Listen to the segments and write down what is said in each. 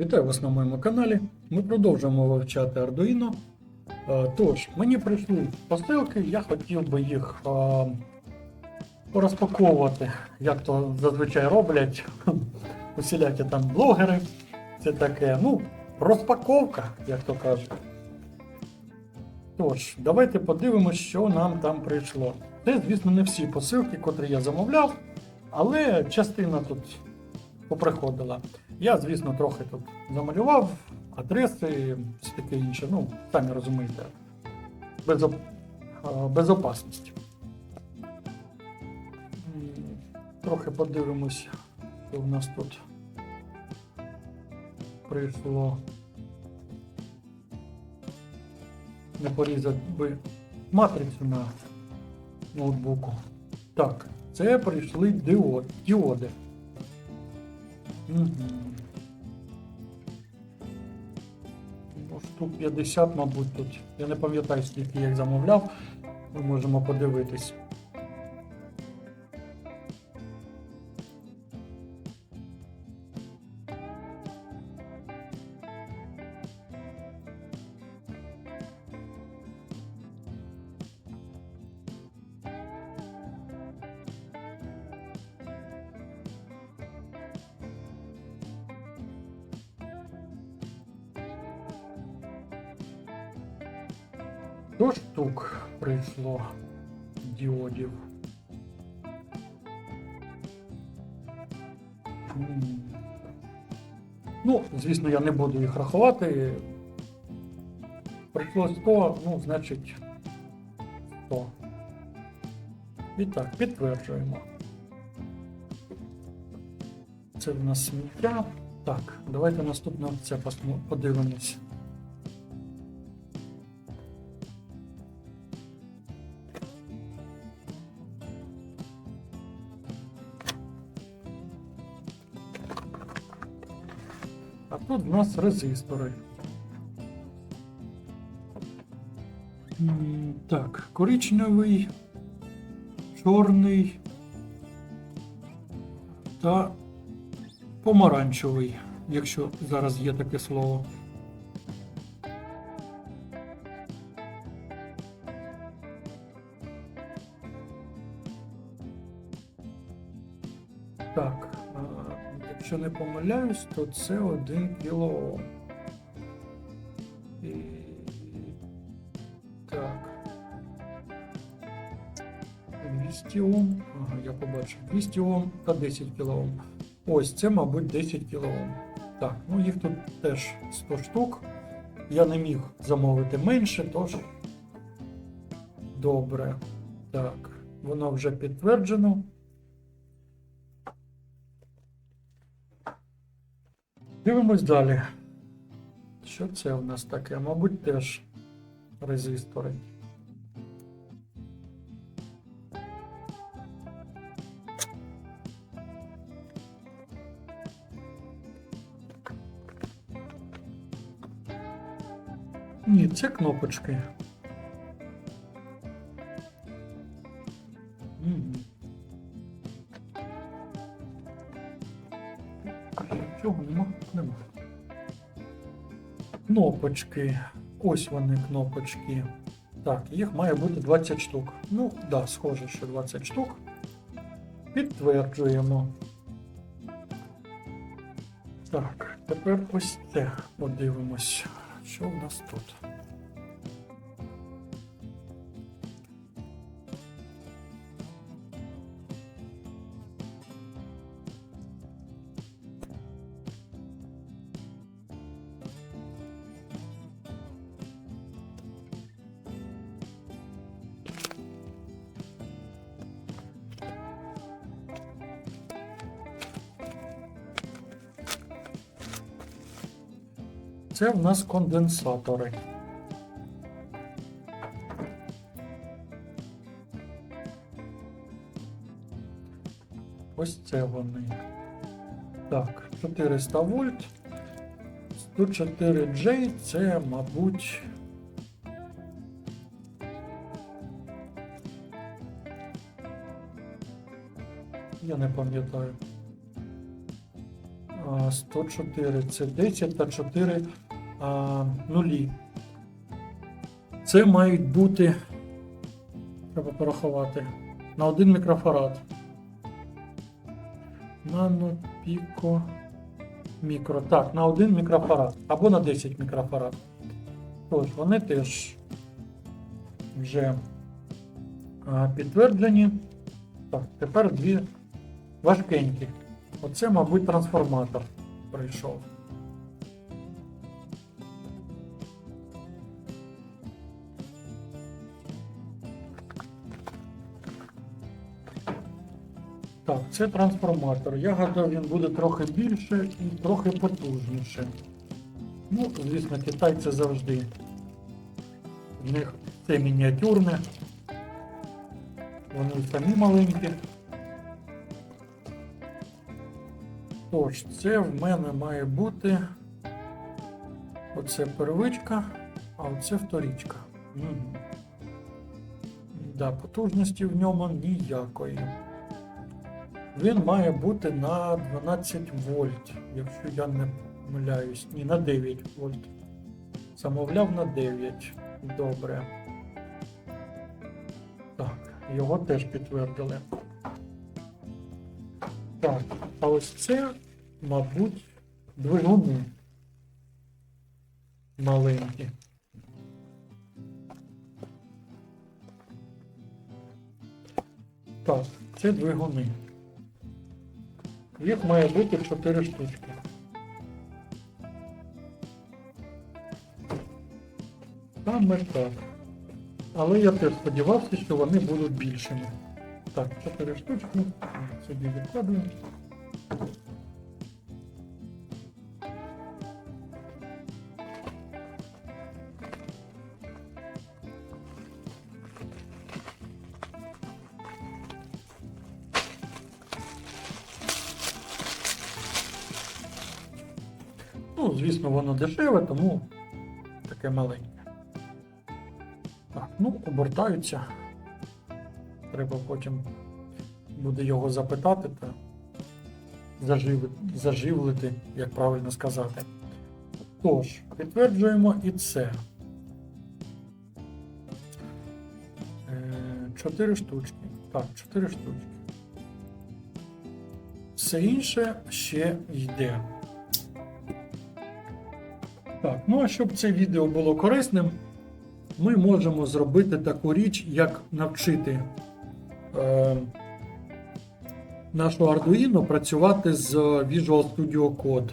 Вітаю вас на моєму каналі. Ми продовжуємо вивчати Arduino. Е, Тож, мені прийшли посилки, я хотів би їх е, розпаковувати, як то зазвичай роблять усілякі там блогери. Це таке, ну, розпаковка, як то кажуть. Тож, давайте подивимося, що нам там прийшло. Це, звісно, не всі посилки, котрі я замовляв, але частина тут поприходила. Я, звісно, трохи тут замалював адреси, все таке інше. Ну, самі розумієте, безоп... е, безопасність. Трохи подивимось, що в нас тут прийшло. Не порізати би матрицю на ноутбуку. Так, це прийшли діоди. Мгм. Штук 50, мабуть, тут. Я не пам'ятаю, скільки я їх замовляв. Ми можемо подивитись. Сто штук прийшло діодів. Ну, звісно, я не буду їх рахувати. Прийшло 100, ну, значить 100. І так, підтверджуємо. Це в нас сміття. Так, давайте наступне це подивимось. Тут в нас резистори. Так, коричневий, чорний та помаранчевий, якщо зараз є таке слово. Помиляюсь, то це 1 кілоом. І... Так. 200 Ом. Ага, я побачив. 200 Ом та 10 кілоом. Ось це, мабуть, 10 кілоом. Так, ну їх тут теж 100 штук. Я не міг замовити менше, тож. Добре. Так, воно вже підтверджено. Дивимось далі. Що це у нас таке? Мабуть, теж резистори. Ні, це кнопочки. Чого нема? Нема. Кнопочки. Ось вони кнопочки. Так, їх має бути 20 штук. Ну, да, схоже, що 20 штук. Підтверджуємо. Так, тепер ось це подивимось. Що в нас тут? Це в нас конденсатори. Ось це вони. Так, 400 вольт. 104 J це, мабуть. Я не пам'ятаю. А, а, 104 це 10 та 4 нулі. Це мають бути. Треба порахувати. На один мікрофарад. Нано, піко, мікро. Так, на один мікрофарад. Або на 10 мікрофарад. Тож, вони теж вже підтверджені. Так, тепер дві важкенькі. Оце, мабуть, трансформатор прийшов. Це трансформатор. Я гадав, він буде трохи більше і трохи потужніше. Ну, звісно, Китай це завжди. В них це мініатюрне. Вони самі маленькі. Тож, це в мене має бути оце первичка, а оце вторічка. Угу. Да, потужності в ньому ніякої. Він має бути на 12 вольт, якщо я не помиляюсь. Ні, на 9 вольт. Замовляв на 9. Добре. Так, його теж підтвердили. Так, а ось це, мабуть, двигуни маленькі. Так, це двигуни. Їх має бути 4 штучки. Саме так. Але я теж сподівався, що вони будуть більшими. Так, 4 штучки. Собі відкладуємо. Дешеве, тому таке маленьке. Так, ну, обертаються. Треба потім буде його запитати та заживити, заживлити, як правильно сказати. Тож, підтверджуємо і це. Е, Чотири штучки. Так, чотири штучки. Все інше ще йде. Так, ну а щоб це відео було корисним, ми можемо зробити таку річ, як навчити е, нашу Arduino працювати з Visual Studio Code.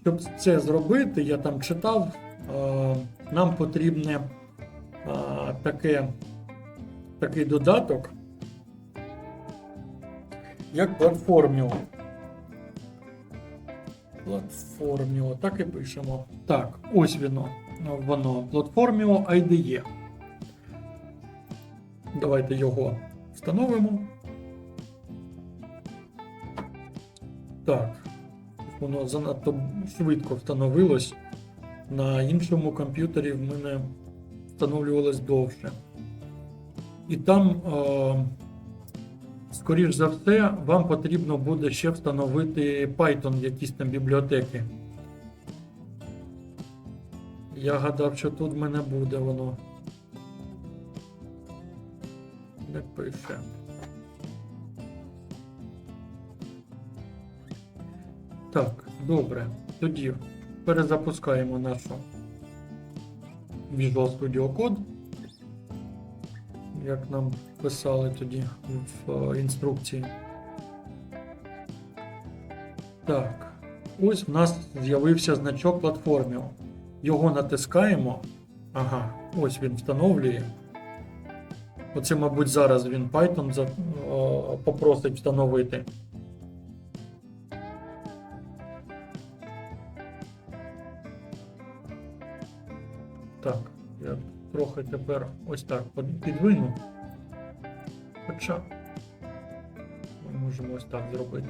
Щоб це зробити, я там читав, е, нам потрібне е, таке, такий додаток, як Platformio. Platformio, так і пишемо. Так, ось воно. Воно. Platformio IDE. Давайте його встановимо. Так. Воно занадто швидко встановилось. На іншому комп'ютері в мене встановлювалось довше. І там, е, скоріш за все, вам потрібно буде ще встановити Python, якісь там бібліотеки. Я гадав, що тут в мене буде воно. Не пише. Так, добре. Тоді перезапускаємо нашу Visual Studio Code. Як нам писали тоді в е, інструкції. Так, ось в нас з'явився значок Platformio. Його натискаємо. Ага, ось він встановлює. Оце, мабуть, зараз він Python попросить встановити. Трохи тепер ось так підвину. Хоча ми можемо ось так зробити.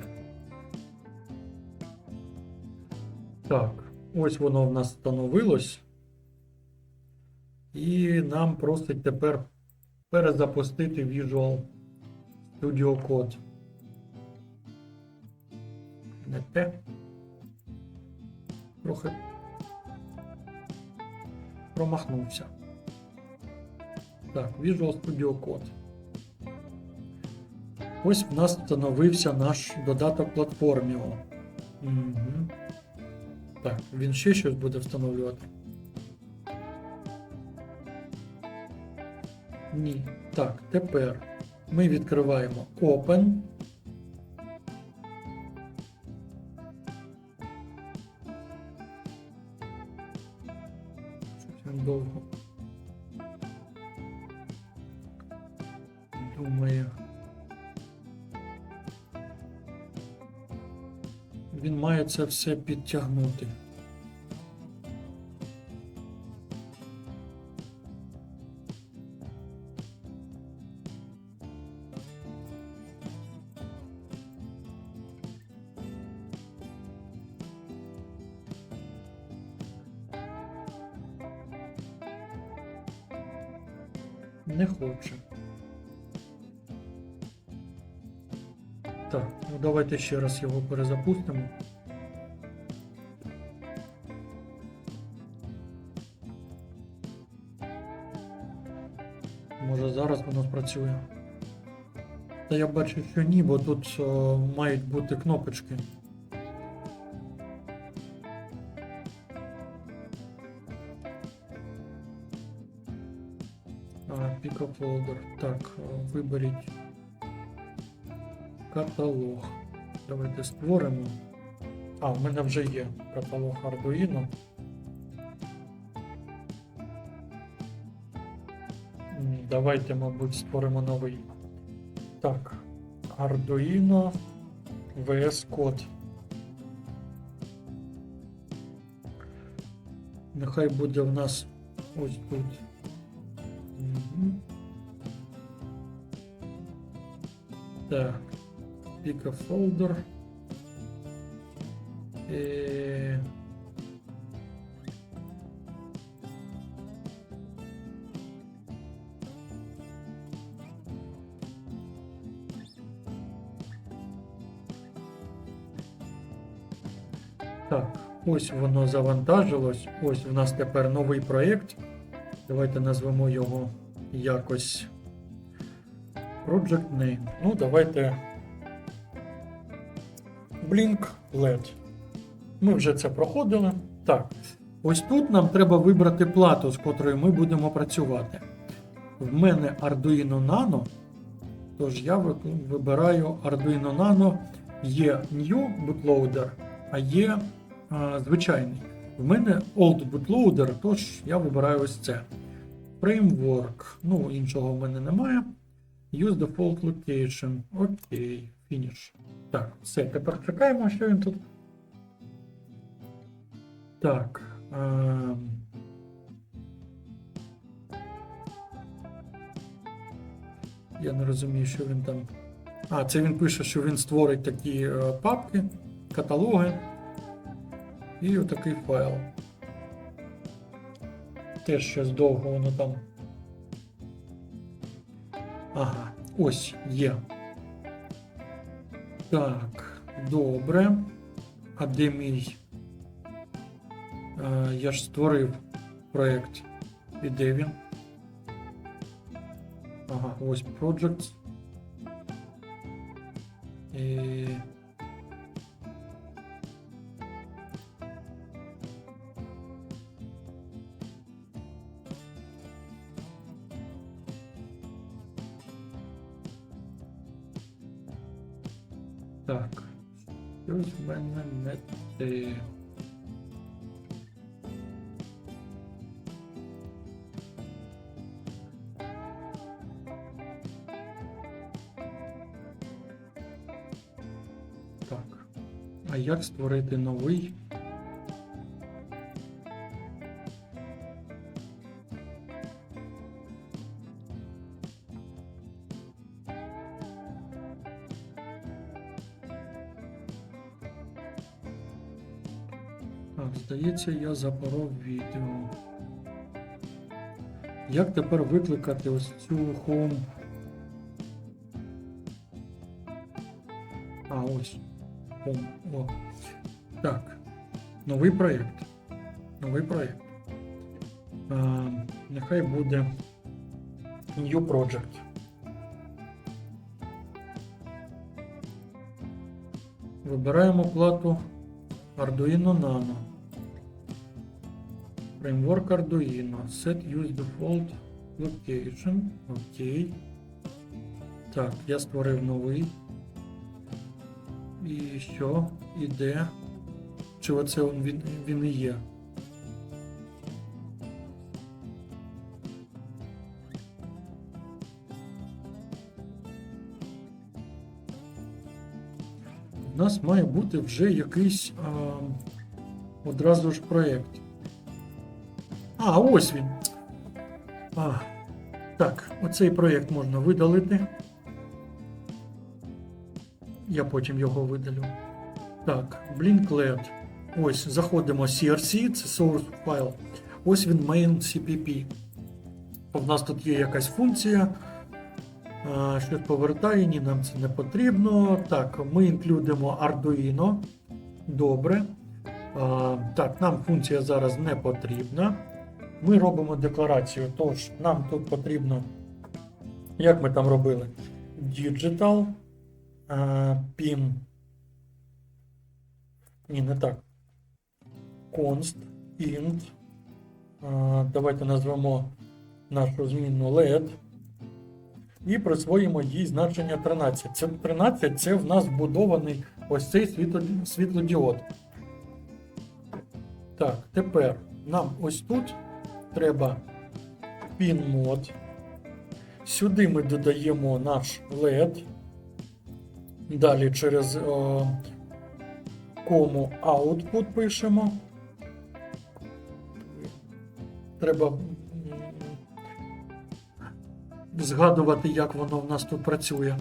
Так, ось воно в нас встановилось. І нам просить тепер перезапустити Visual Studio Code. не те. Трохи промахнувся. Так, Visual Studio Code. Ось в нас встановився наш додаток платформі. Угу. Так, він ще щось буде встановлювати. Ні. Так, тепер ми відкриваємо Open. Думає. Він має це все підтягнути. Давайте ще раз його перезапустимо. Може зараз воно спрацює. Та я бачу, що ні, бо тут о, мають бути кнопочки. А, пікафолдер. Так, виберіть каталог. Давайте створимо. А, в мене вже є каталог Arduino. Давайте, мабуть, створимо новий. Так, Arduino VS Code. Нехай буде в нас ось тут. Так. Pick a folder. Е, Так, ось воно завантажилось. Ось в нас тепер новий проєкт. Давайте назвемо його якось Project Name. Ну, давайте Blink LED. Ми вже це проходили. Так. Ось тут нам треба вибрати плату, з котрою ми будемо працювати. В мене Arduino Nano. Тож я вибираю Arduino Nano. Є New Bootloader, а є а, звичайний. В мене Old Bootloader, тож я вибираю ось це. Framework. Ну, іншого в мене немає. Use default location. Окей, фініш. Так, все, тепер чекаємо, що він тут. Так. ем. Я не розумію, що він там. А, це він пише, що він створить такі е, папки, каталоги. І отакий файл. Теж щось довго воно там. Ага, ось є. Так, добре. А де мій? Е, я ж створив проєкт. І де він? Ага, ось Projects. І... не. Так. А як створити новий? Так, здається, я запоров відео. Як тепер викликати ось цю home? А, ось. О, о. Так. Новий проєкт. Новий проєкт. Нехай буде New Project. Вибираємо плату Arduino Nano. Framework Arduino. Set use default location. Окей. Так, я створив новий. І що? Іде? Чи оце він, він і є? У нас має бути вже якийсь а, одразу ж проєкт. А, ось він. А, так, оцей проєкт можна видалити. Я потім його видалю. Так, Blinklet. Ось, заходимо CRC, це source файл. Ось він main CPP. У нас тут є якась функція. Щось повертає, ні, нам це не потрібно. Так, ми інклюдимо Arduino. Добре. Так, нам функція зараз не потрібна. Ми робимо декларацію. Тож, нам тут потрібно, як ми там робили? Digital. а, Pin. Ні, не так. Const, int. Давайте назвемо нашу змінну LED. І присвоїмо їй значення 13. Це 13 це в нас вбудований ось цей світлодіод. Так, тепер нам ось тут треба pin мод. Сюди ми додаємо наш LED. Далі через о, кому output пишемо. Треба згадувати, як воно в нас тут працює.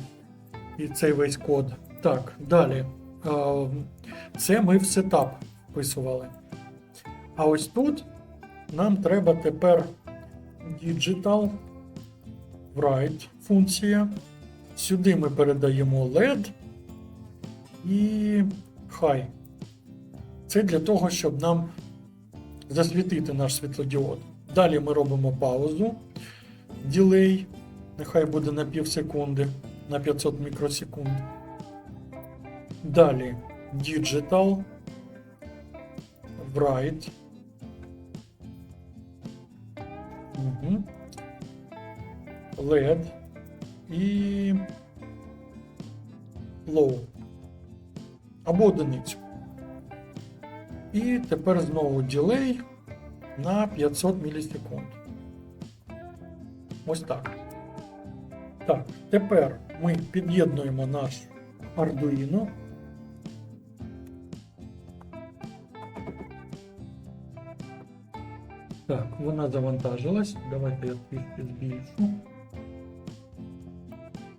І цей весь код. Так, далі. Е, Це ми в сетап вписували. А ось тут нам треба тепер digital write функція. Сюди ми передаємо LED і high. Це для того, щоб нам засвітити наш світлодіод. Далі ми робимо паузу. Ділей. Нехай буде на пів секунди, на 500 мікросекунд. Далі Digital. Write. Угу. LED і low. Або одиницю. І тепер знову ділей на 500 мілісекунд. Ось так. Так, тепер ми під'єднуємо наш Arduino. Так, вона завантажилась. Давайте я трішки збільшу.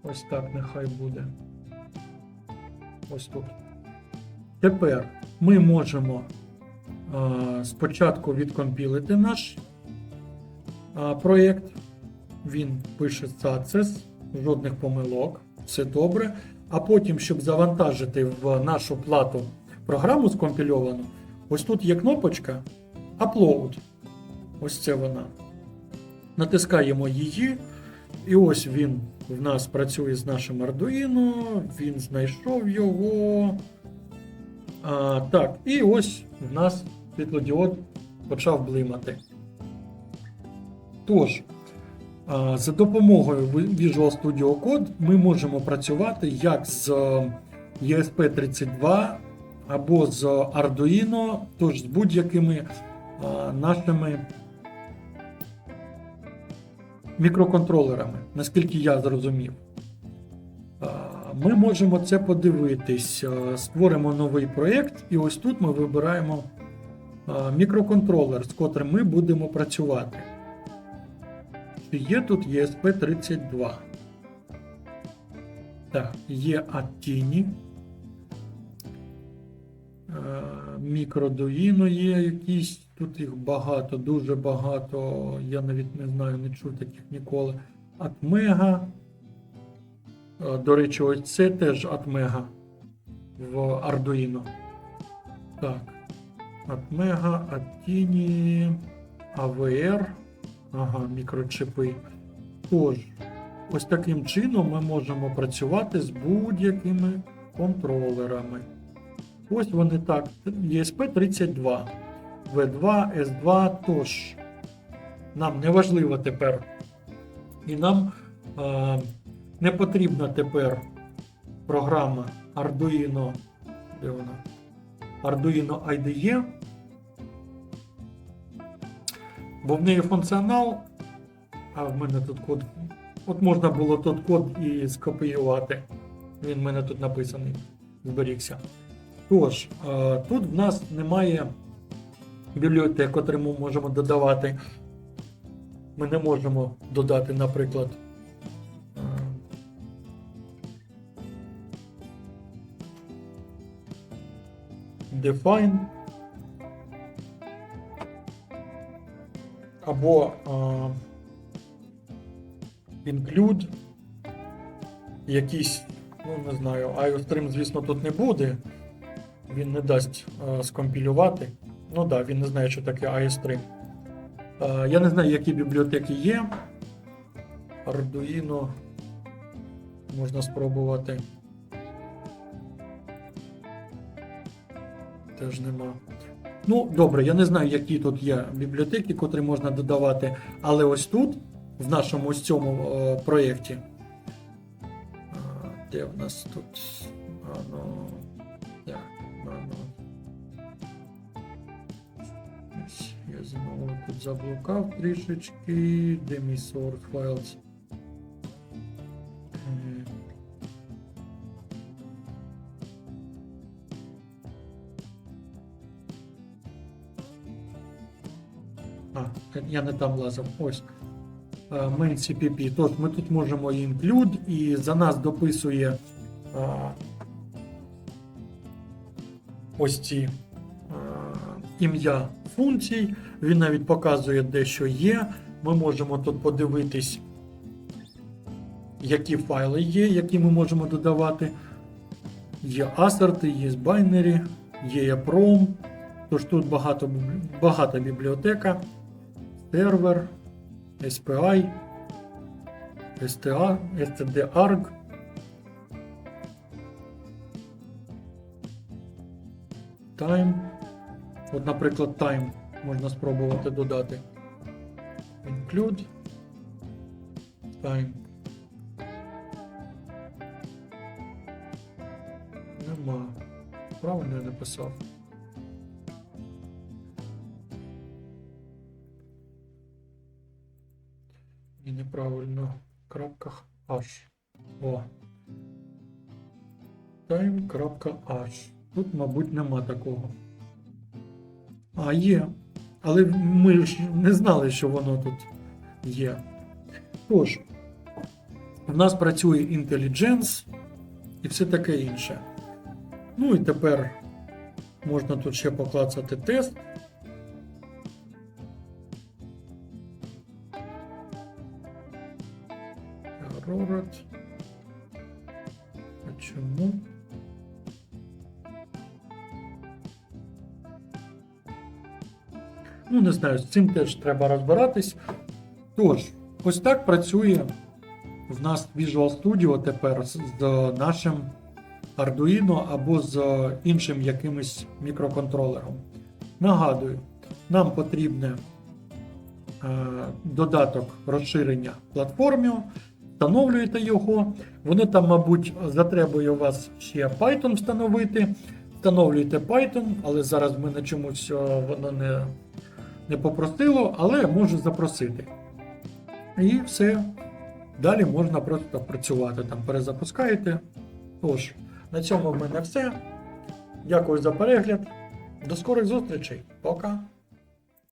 Ось так нехай буде. Ось тут. Тепер ми можемо а, спочатку відкомпілити наш а, проєкт. Він пише success, жодних помилок, все добре. А потім, щоб завантажити в нашу плату програму скомпільовану, ось тут є кнопочка Upload. Ось це вона. Натискаємо її, і ось він в нас працює з нашим Arduino, він знайшов його. А, так, і ось в нас світлодіод почав блимати. Тож, а, за допомогою Visual Studio Code ми можемо працювати як з ESP32 або з Arduino, тож з будь-якими нашими мікроконтролерами, наскільки я зрозумів. Ми можемо це подивитись. Створимо новий проєкт, і ось тут ми вибираємо мікроконтролер, з котрим ми будемо працювати. Чи є тут ESP32? Так, є Attini. Мікродуїно є якісь, тут їх багато, дуже багато. Я навіть не знаю, не чув таких ніколи. Атмега. До речі, ось це теж Атмега. в Arduino. Так. Atmega, Attini, AVR. Ага, мікрочипи. Тож, ось таким чином ми можемо працювати з будь-якими контролерами. Ось вони так. ESP32, V2, S2. Тож, нам не важливо тепер. І нам е, не потрібна тепер програма Arduino. Де вона? Arduino IDE. Бо в неї функціонал, а в мене тут код. От можна було тут код і скопіювати. Він в мене тут написаний, зберігся. Тож, е, тут в нас немає бібліотек, котрі ми можемо додавати. Ми не можемо додати, наприклад. е, Define. Або е, include якісь, ну не знаю, IOStream, звісно, тут не буде. Він не дасть е, скомпілювати. Ну так, да, він не знає, що таке IOStream. Е, я не знаю, які бібліотеки є. Arduino можна спробувати. Теж нема. Ну, добре, я не знаю, які тут є бібліотеки, котрі можна додавати, але ось тут, в нашому ось цьому е, проєкті. Де в нас тут? А, ну, Я знову тут заблукав трішечки. Де мій source files? А, я не там лазив. Ось. Е, Main CPP. Тож ми тут можемо include і за нас дописує а, ось ці ім'я функцій. Він навіть показує, де що є. Ми можемо тут подивитись, які файли є, які ми можемо додавати. Є асерти, є байнері, є EPROM. Тож тут багато, багата бібліотека, сервер, SPI, STA, std.arg. Time. От, наприклад, time можна спробувати додати. Include. Time. Нема. Правильно я написав. І неправильно. Крапках H. О. Time.h. Тут, мабуть, нема такого. А, є. Але ми ж не знали, що воно тут є. Тож, в нас працює інтелідженс і все таке інше. Ну і тепер можна тут ще поклацати тест. Ну, не знаю, з цим теж треба розбиратись. Тож, ось так працює в нас Visual Studio тепер з, нашим Arduino або з іншим якимось мікроконтролером. Нагадую, нам потрібне е, додаток розширення платформі, встановлюєте його. Воно там, мабуть, затребує у вас ще Python встановити. Встановлюєте Python, але зараз мене чомусь е, воно не, не попросило, але можу запросити. І все. Далі можна просто працювати. Там перезапускаєте. Тож, на цьому в мене все. Дякую за перегляд. До скорих зустрічей. Пока.